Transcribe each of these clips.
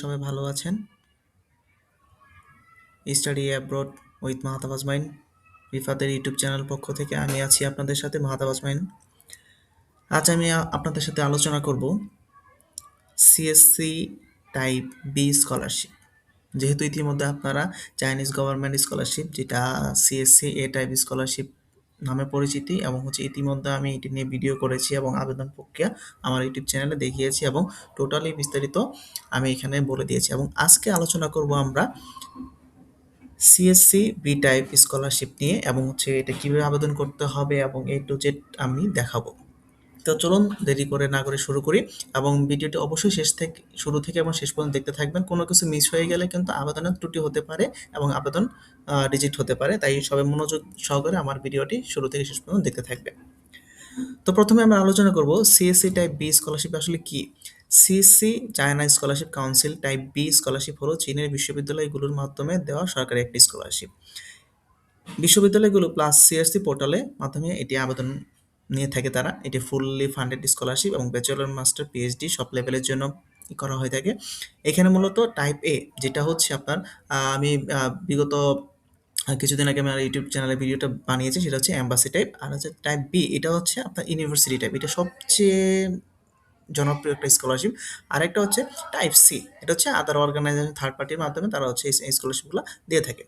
সবাই ভালো আছেন। স্টাডি অ্যাব্রড উইথ মাহাতাব মাইন রিফাতের ইউটিউব চ্যানেল পক্ষ থেকে আমি আছি আপনাদের সাথে মাহাতাব মাইন আজ আমি আপনাদের সাথে আলোচনা করব সিএসসি টাইপ বি স্কলারশিপ যেহেতু ইতিমধ্যে আপনারা চাইনিজ গভর্নমেন্ট স্কলারশিপ যেটা সিএসসি এ টাইপ স্কলারশিপ নামে পরিচিতি এবং হচ্ছে ইতিমধ্যে আমি এটি নিয়ে ভিডিও করেছি এবং আবেদন প্রক্রিয়া আমার ইউটিউব চ্যানেলে দেখিয়েছি এবং টোটালি বিস্তারিত আমি এখানে বলে দিয়েছি। এবং আজকে আলোচনা করব আমরা সিএসসি বি টাইপ স্কলারশিপ নিয়ে এবং হচ্ছে এটা কীভাবে আবেদন করতে হবে এবং এ টু জেড আমি দেখাবো। তো চলুন দেরি করে না করে শুরু করি এবং ভিডিওটি অবশ্যই শেষ থেকে, শুরু থেকে এবং শেষ পর্যন্ত দেখতে থাকবেন। কোনো কিছু মিস হয়ে গেলে কিন্তু আবেদনের ত্রুটি হতে পারে এবং আবেদন রিজেক্ট হতে পারে। তাই সবাই মনোযোগ সহকারে আমার ভিডিওটি শুরু থেকে শেষ পর্যন্ত দেখতে থাকবে। তো প্রথমে আমরা আলোচনা করব সিএসসি টাইপ বি স্কলারশিপ আসলে কি? CSC China scholarship council type B scholarship হলো চীনের বিশ্ববিদ্যালয়গুলোর মাধ্যমে দেওয়া সরকারি একটি স্কলারশিপ বিশ্ববিদ্যালয়গুলো প্লাস সিআরসি পোর্টালের মাধ্যমে এটি আবেদন নিয়ে থাকে তারা। এটি ফুললি ফান্ডেড স্কলারশিপ এবং ব্যাচেলর মাস্টার পিএইচডি সব লেভেলের জন্য করা হয়ে থাকে। এখানে মূলত টাইপ এ যেটা হচ্ছে আপনার আমি বিগত কিছুদিন আগে আমার ইউটিউব চ্যানেলে ভিডিওটা বানিয়েছি, সেটা হচ্ছে অ্যাম্বাসি টাইপ আর হচ্ছে টাইপ বি এটা হচ্ছে আপনার ইউনিভার্সিটি টাইপ এটা সবচেয়ে জনপ্রিয় একটা স্কলারশিপ আরেকটা হচ্ছে টাইপ সি এটা হচ্ছে আদার অর্গানাইজেশন থার্ড পার্টির মাধ্যমে তারা হচ্ছে এই স্কলারশিপগুলো দিয়ে থাকে।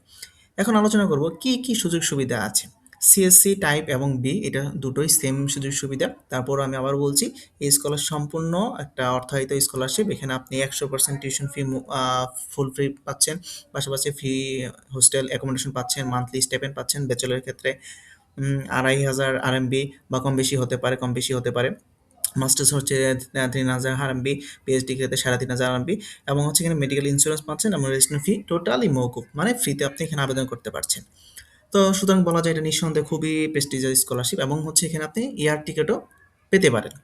এখন আলোচনা করব কি কি সুযোগ সুবিধা আছে। সিএসসি টাইপ এবং বি এটা দুটোই সেম সুযোগ সুবিধা। তারপর আমি আবার বলছি, এই স্কলার সম্পূর্ণ একটা অর্থায়িত স্কলারশিপ এখানে আপনি একশো percent tuition fee full free পাচ্ছেন। পাশাপাশি ফ্রি হোস্টেল অ্যাকোমোডেশন পাচ্ছেন মান্থলি স্টেপেন্ট পাচ্ছেন। ব্যাচেলারের ক্ষেত্রে আড়াই হাজার আরএমবি বা কম বেশি হতে পারে, কম বেশি হতে পারে। মাস্টার্স হচ্ছে তিন হাজার আরএমবি পিএইচডি ক্ষেত্রে সাড়ে তিন হাজার আরএমবি এবং হচ্ছে এখানে মেডিকেল ইন্স্যুরেন্স পাচ্ছেন এবং রেজিস্ট্রেশন ফি টোটালি মৌকুব মানে ফ্রিতে আপনি এখানে আবেদন করতে পারছেন। তো সুতরাং বলা যায় এটা নিঃসন্দেহে খুবই প্রেস্টিজিয়াস স্কলারশিপ এবং হচ্ছে এখানে আপনি ইয়ার টিকিটও পেতে পারেন।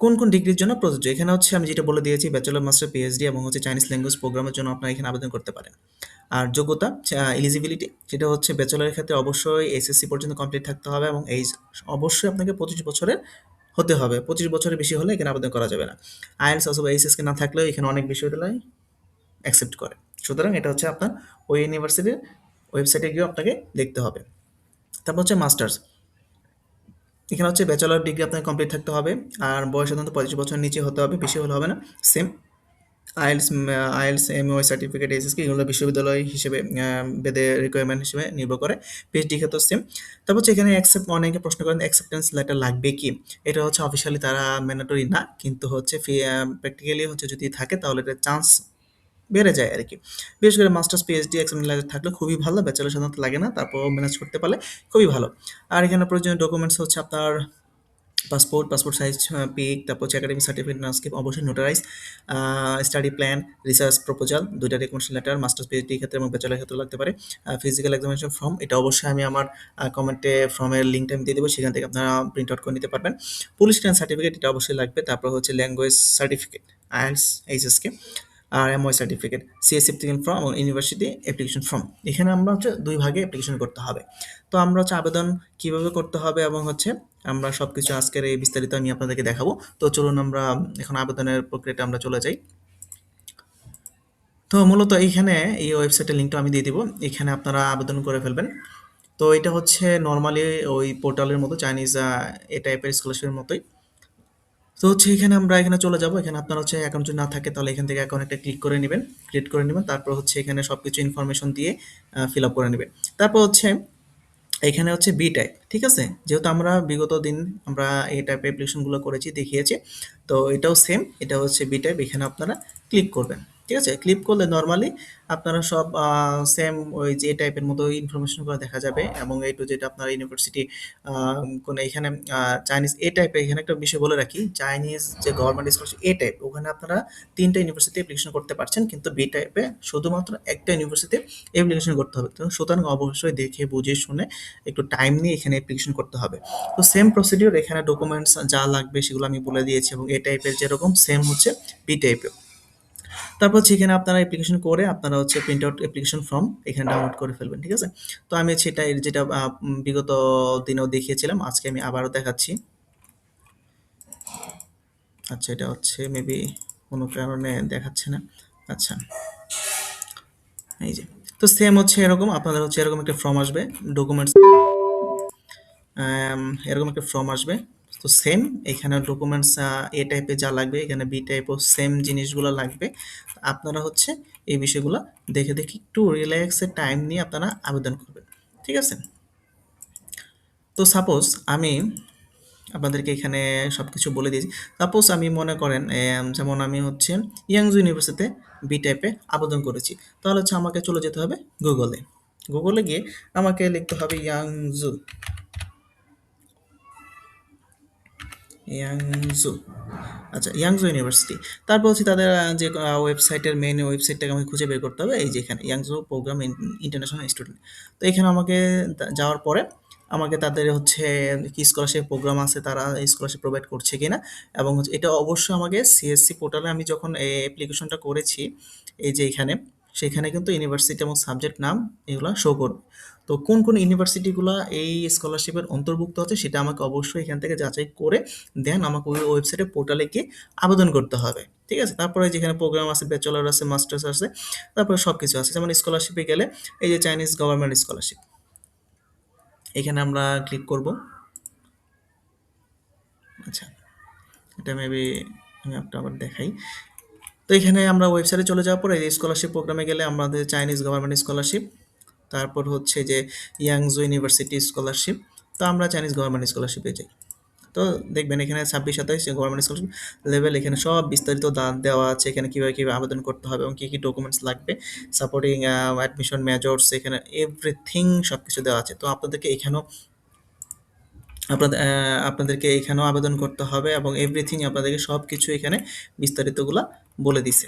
কোন কোন ডিগ্রির জন্য প্রযোজ্য? এখানে হচ্ছে আমি যেটা বলে দিয়েছি ব্যাচেলর মাস্টার পিএইচডি এবং হচ্ছে চাইনিজ ল্যাঙ্গুয়েজ প্রোগ্রামের জন্য আপনারা এখানে আবেদন করতে পারেন। আর যোগ্যতা এলিজিবিলিটি যেটা হচ্ছে ব্যাচেলরের ক্ষেত্রে অবশ্যই এসএসসি পর্যন্ত কমপ্লিট থাকতে হবে এবং এই অবশ্যই আপনাকে পঁচিশ বছরের হতে হবে। পঁচিশ বছরের বেশি হলে এখানে আবেদন করা যাবে না। আইএলস অথবা এইচএসকে না থাকলেও এখানে অনেক বিশ্ববিদ্যালয় অ্যাকসেপ্ট করে। সুতরাং এটা হচ্ছে আপনার ওই ইউনিভার্সিটির ওয়েবসাইটে গিয়ে আপনাকে দেখতে হবে। তারপর হচ্ছে মাস্টার্স এখানে হচ্ছে ব্যাচেলর ডিগ্রি আপনাকে কমপ্লিট থাকতে হবে, আর বয়স সাধারণত পঁচিশ বছর নিচে হতে হবে, বেশি হলে হবে না সেম আইএলস আইএলস এমওয়াই সার্টিফিকেট এসএসকে এগুলো বিশ্ববিদ্যালয় হিসেবে বেদে রিকোয়ারমেন্ট হিসেবে নির্ভর করে পিএইচডি ক্ষেত্রে সেম তারপর হচ্ছে এখানে অ্যাকসেপ্ট অনেকে প্রশ্ন করেন অ্যাকসেপ্টেন্স লেটার লাগবে কি? এটা হচ্ছে অফিসিয়ালি তারা ম্যান্ডেটরি না, কিন্তু হচ্ছে প্র্যাকটিক্যালি হচ্ছে যদি থাকে, তাহলে এটা চান্স বেড়ে যায় আর কি বিশেষ করে মাস্টার্স পিএইচডি এক্সামিন লাগে থাকলে খুবই ভালো ব্যাচেলর সাধারণত লাগে না তারপর ম্যানেজ করতে পারলে খুবই ভালো। আর এখানে প্রয়োজনীয় ডকুমেন্টস হচ্ছে আপনার পাসপোর্ট পাসপোর্ট সাইজ পিক তারপর হচ্ছে একাডেমিক সার্টিফিকেট ট্রান্সক্রিপ্ট অবশ্যই notarize study plan research proposal দুইটা রেকমেন্ডেশন লেটার মাস্টার্স পিএইচডি ক্ষেত্রে এবং ব্যাচেলার ক্ষেত্রে লাগতে পারে। ফিজিক্যাল এক্সামিনেশন ফর্ম এটা অবশ্যই আমি আমার কমেন্টে ফর্মের লিঙ্কটা আমি দিয়ে দেবো, সেখান থেকে আপনারা প্রিন্ট আউট করে নিতে পারবেন। পুলিশ ট্রেন সার্টিফিকেট এটা অবশ্যই লাগবে, তারপর হচ্ছে ল্যাঙ্গুয়েজ সার্টিফিকেট আইএলস এইচএসকে আর এমওয়াই সার্টিফিকেট সিএস অ্যাপ্লিকেশন ফর্ম এবং ইউনিভার্সিটি অ্যাপ্লিকেশন ফর্ম এখানে আমরা হচ্ছে দুই ভাগে অ্যাপ্লিকেশন করতে হবে। তো আমরা হচ্ছে আবেদন কীভাবে করতে হবে এবং হচ্ছে আমরা সব কিছু আজকের এই বিস্তারিত আমি আপনাদেরকে দেখাবো। তো চলুন আমরা এখন আবেদনের প্রক্রিয়াটা আমরা চলে যাই। তো মূলত এইখানে এই ওয়েবসাইটের লিঙ্কটা আমি দিয়ে দিব। এখানে আপনারা আবেদন করে ফেলবেন। তো এটা হচ্ছে নর্মালি ওই পোর্টালের মতো চাইনিজ এ টাইপের স্কলারশিপের মতোই। তো হচ্ছে এখানে আমরা এখানে চলে যাব। এখানে আপনার হচ্ছে অ্যাকাউন্ট যদি না থাকে, তাহলে এখান থেকে অ্যাকাউন্ট একটা ক্লিক করে নেবেন। ক্রিয়েট করে নেবেন, তারপর হচ্ছে এখানে সব কিছু ইনফরমেশন দিয়ে ফিল আপ করে নেবেন। তারপর হচ্ছে এখানে হচ্ছে বি টাইপ ঠিক আছে? যেহেতু আমরা বিগত দিন আমরা এই টাইপ অ্যাপ্লিকেশনগুলো করেছি, দেখিয়েছি, তো এটাও সেম এটা হচ্ছে বি টাইপ এখানে আপনারা ক্লিক করবেন। ঠিক আছে? ক্লিক করলে নর্মালি আপনারা সব সেম ওই যে টাইপের মতো ইনফরমেশনগুলো দেখা যাবে এবং এই টু যেটা আপনার ইউনিভার্সিটি কোন এখানে চাইনিজ এ টাইপের এখানে একটা বিষয় বলে রাখি চাইনিজ যে গভর্নমেন্ট স্কলারশিপ এ টাইপ ওখানে আপনারা তিনটা ইউনিভার্সিটি অ্যাপ্লিকেশন করতে পারছেন কিন্তু বি টাইপে শুধুমাত্র একটা ইউনিভার্সিটি অ্যাপ্লিকেশন করতে হবে। তো সুতরাং অবশ্যই দেখে, বুঝে, শুনে একটু টাইম নিয়ে এখানে অ্যাপ্লিকেশন করতে হবে। তো সেম প্রসিডিওর এখানে ডকুমেন্টস যা লাগবে সেগুলো আমি বলে দিয়েছি এবং এ টাইপের যেরকম সেম হচ্ছে বি টাইপের তারপর হচ্ছে এখানে আপনারা অ্যাপ্লিকেশন করে আপনারা হচ্ছে প্রিন্ট আউট অ্যাপ্লিকেশন ফর্ম এখানে ডাউনলোড করে ফেলবেন, ঠিক আছে? তো আমি সেটা যেটা বিগত দিনেও দেখিয়েছিলাম, আজকে আমি আবারও দেখাচ্ছি। আচ্ছা এটা হচ্ছে মেবি কোনো কারণে দেখাচ্ছে না। আচ্ছা এই যে, তো সেম হচ্ছে এরকম, আপনাদের হচ্ছে এরকম একটা ফর্ম আসবে ডকুমেন্টস এরকম একটা ফর্ম আসবে। তো সেম এখানে ডকুমেন্টস এ টাইপে যা লাগবে, এখানে বি টাইপও সেম জিনিসগুলো লাগবে। আপনারা হচ্ছে এই বিষয়গুলো দেখে দেখে একটু রিল্যাক্সে টাইম নিয়ে আপনারা আবেদন করবেন, ঠিক আছে? তো সাপোজ আমি আপনাদেরকে এখানে সব কিছু বলে দিয়েছি। সাপোজ আমি মনে করেন যেমন আমি হচ্ছে ইয়াংজু ইউনিভার্সিটিতে বি টাইপে আবেদন করেছি। তাহলে হচ্ছে আমাকে চলে যেতে হবে গুগলে গুগলে গিয়ে আমাকে লিখতে হবে ইয়াংজু ইয়াংজু আচ্ছা ইয়াংজু ইউনিভার্সিটি তারপর হচ্ছে তাদের যে ওয়েবসাইটের মেন ওয়েবসাইটটাকে আমাকে খুঁজে বের করতে হবে, এই যে এখানে, ইয়াংজু প্রোগ্রাম ইন্টারন্যাশনাল স্টুডেন্ট তো এখানে আমাকে যাওয়ার পরে আমাকে তাদের হচ্ছে কি স্কলারশিপ প্রোগ্রাম আছে, তারা স্কলারশিপ প্রোভাইড করছে কিনা, এবং হচ্ছে এটা অবশ্যই আমাকে সিএসসি পোর্টালে আমি যখন অ্যাপ্লিকেশনটা করেছি, এই যে এখানে সেখানে কিন্তু ইউনিভার্সিটি এবং সাবজেক্ট নাম এগুলো শো করবে। তো কোন কোন ইউনিভার্সিটিগুলো এই স্কলারশিপের অন্তর্ভুক্ত আছে সেটা আমাকে অবশ্যই এখান থেকে যাচাই করে দেন আমাকে ওই ওয়েবসাইটে পোর্টালে গিয়ে আবেদন করতে হবে, ঠিক আছে? তারপরে যেখানে প্রোগ্রাম আছে ব্যাচেলর আছে মাস্টার্স আছে, তারপরে সব কিছু আছে। যেমন স্কলারশিপে গেলে এই যে চাইনিজ গভর্নমেন্ট স্কলারশিপ এখানে আমরা ক্লিক করব। আচ্ছা এটা মেবি আমি একটা আবার দেখাই। তো এখানে আমরা ওয়েবসাইটে চলে যাওয়ার পরে এই স্কলারশিপ প্রোগ্রামে গেলে আমাদের চাইনিজ গভর্নমেন্ট স্কলারশিপ তারপর হচ্ছে যে ইয়াংজো ইউনিভার্সিটি স্কলারশিপ তো আমরা চাইনিজ গভর্নমেন্ট স্কলারশিপে যাই। তো দেখবেন এখানে ছাব্বিশ, সাতাইশ গভর্নমেন্ট স্কলারশিপ লেভেল এখানে সব বিস্তারিত দেওয়া আছে, এখানে কীভাবে কীভাবে আবেদন করতে হবে এবং কী কী ডকুমেন্টস লাগবে সাপোর্টিং অ্যাডমিশন মেজর্স এখানে এভরিথিং সব কিছু দেওয়া আছে। তো আপনাদেরকে এখানেও আপনাদের আপনাদেরকে এখানেও আবেদন করতে হবে এবং এভরিথিং আপনাদেরকে সব কিছু এখানে বিস্তারিতগুলা বলে দিছে।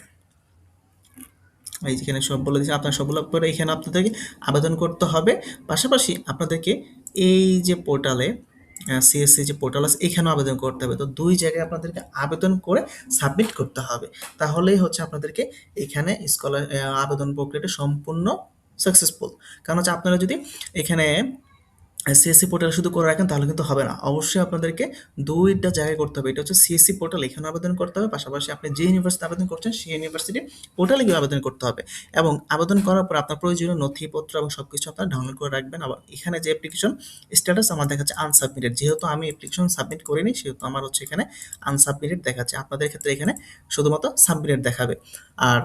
এই যেখানে সব বলে দিচ্ছে আপনার সবগুলো পরে এখানে আপনাদেরকে আবেদন করতে হবে। পাশাপাশি আপনাদেরকে এই যে পোর্টালে সিএসসি যে পোর্টাল আছে, এখানেও আবেদন করতে হবে। তো দুই জায়গায় আপনাদেরকে আবেদন করে সাবমিট করতে হবে। তাহলেই হচ্ছে আপনাদেরকে এখানে স্কলার আবেদন প্রক্রিয়াটা সম্পূর্ণ সাকসেসফুল কারণ হচ্ছে আপনারা যদি এখানে সিএসসি পোর্টাল শুধু করে রাখেন, তাহলে কিন্তু হবে না। অবশ্যই আপনাদেরকে দুইটা জায়গায় করতে হবে। এটা হচ্ছে সিএসসি পোর্টাল এখানে আবেদন করতে হবে। পাশাপাশি আপনি যে ইউনিভার্সিটি আবেদন করছেন, সেই ইউনিভার্সিটি পোর্টালে গিয়ে আবেদন করতে হবে। এবং আবেদন করার পর আপনার প্রয়োজনীয় নথিপত্র এবং সব কিছু আপনার ডাউনলোড করে রাখবেন। আবার এখানে যে অ্যাপ্লিকেশন স্ট্যাটাস আমার দেখাচ্ছে আনসাবমিটেড যেহেতু আমি অ্যাপ্লিকেশন সাবমিট করিনি, সেহেতু আমার হচ্ছে এখানে আনসাবমিটেড দেখাচ্ছে। আপনাদের ক্ষেত্রে এখানে শুধুমাত্র সাবমিটেড দেখাবে। আর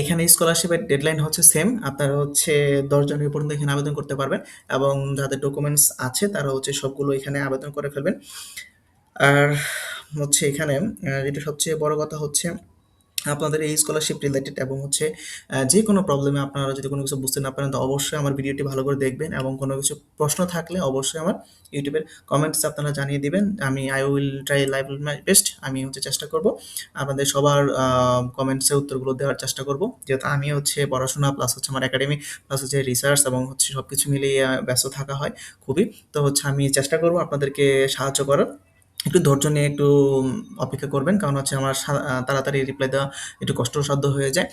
এখানে স্কলারশিপের ডেডলাইন হচ্ছে সেম আপনারা হচ্ছে দশ জানুয়ারি পর্যন্ত এখানে আবেদন করতে পারবেন এবং যাদের ডকুমেন্টস আছে, তারা হচ্ছে সবগুলো এখানে আবেদন করে ফেলবেন। আর হচ্ছে এখানে যেটা সবচেয়ে বড় কথা হচ্ছে আপনাদের এই স্কলারশিপ রিলেটেড এবং হচ্ছে যে কোনো প্রবলেমে আপনারা যদি কোনো কিছু বুঝতে না পারেন, তো অবশ্যই আমার ভিডিওটি ভালো করে দেখবেন এবং কোনো কিছু প্রশ্ন থাকলে অবশ্যই আমার ইউটিউবের কমেন্টস আপনারা জানিয়ে দিবেন। আমি I will try live my best আমি হচ্ছে চেষ্টা করব। আপনাদের সবার কমেন্টসের উত্তরগুলো দেওয়ার চেষ্টা করব। যেহেতু আমি হচ্ছে পড়াশোনা প্লাস হচ্ছে আমার একাডেমি প্লাস হচ্ছে রিসার্চ এবং হচ্ছে সব কিছু মিলিয়ে ব্যস্ত থাকা হয় খুবই। তো হচ্ছে আমি চেষ্টা করব আপনাদেরকে সাহায্য করার। একটু ধৈর্য নিয়ে একটু অপেক্ষা করবেন। কারণ হচ্ছে আমার তাড়াতাড়ি রিপ্লাই দেওয়া একটু কষ্টসাধ্য হয়ে যায়।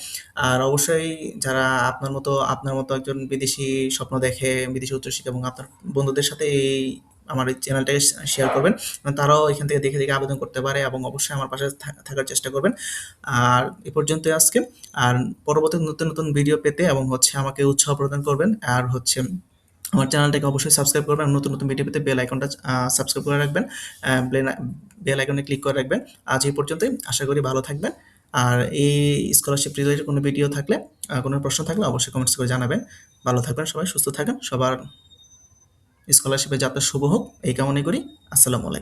আর অবশ্যই যারা আপনার মতো আপনার মতো একজন বিদেশি স্বপ্ন দেখে, বিদেশি উচ্চশিক্ষা এবং আপনার বন্ধুদের সাথে এই আমার এই চ্যানেলটাকে শেয়ার করবেন কারণ তারাও এখান থেকে দেখে দেখে আবেদন করতে পারে এবং অবশ্যই আমার পাশে থাকার চেষ্টা করবেন। আর এ পর্যন্ত আজকে। আর পরবর্তী নতুন নতুন ভিডিও পেতে এবং হচ্ছে আমাকে উৎসাহ প্রদান করবেন। আর হচ্ছে আমার চ্যানেলটাকে অবশ্যই সাবস্ক্রাইব করবেন নতুন নতুন ভিডিও পেতে বেল আইকনটা সাবস্ক্রাইব করে রাখবেন বেল আইকনে ক্লিক করে রাখবেন। আজ এই পর্যন্তই, আশা করি ভালো থাকবেন। আর এই স্কলারশিপ রিলেটেড কোনো ভিডিও থাকলে কোনো প্রশ্ন থাকলে অবশ্যই কমেন্টস করে জানাবেন। ভালো থাকবেন সবাই, সুস্থ থাকেন সবার স্কলারশিপের যাত্রা শুভ হোক, এই কামনাই করি। আসসালামু আলাইকুম।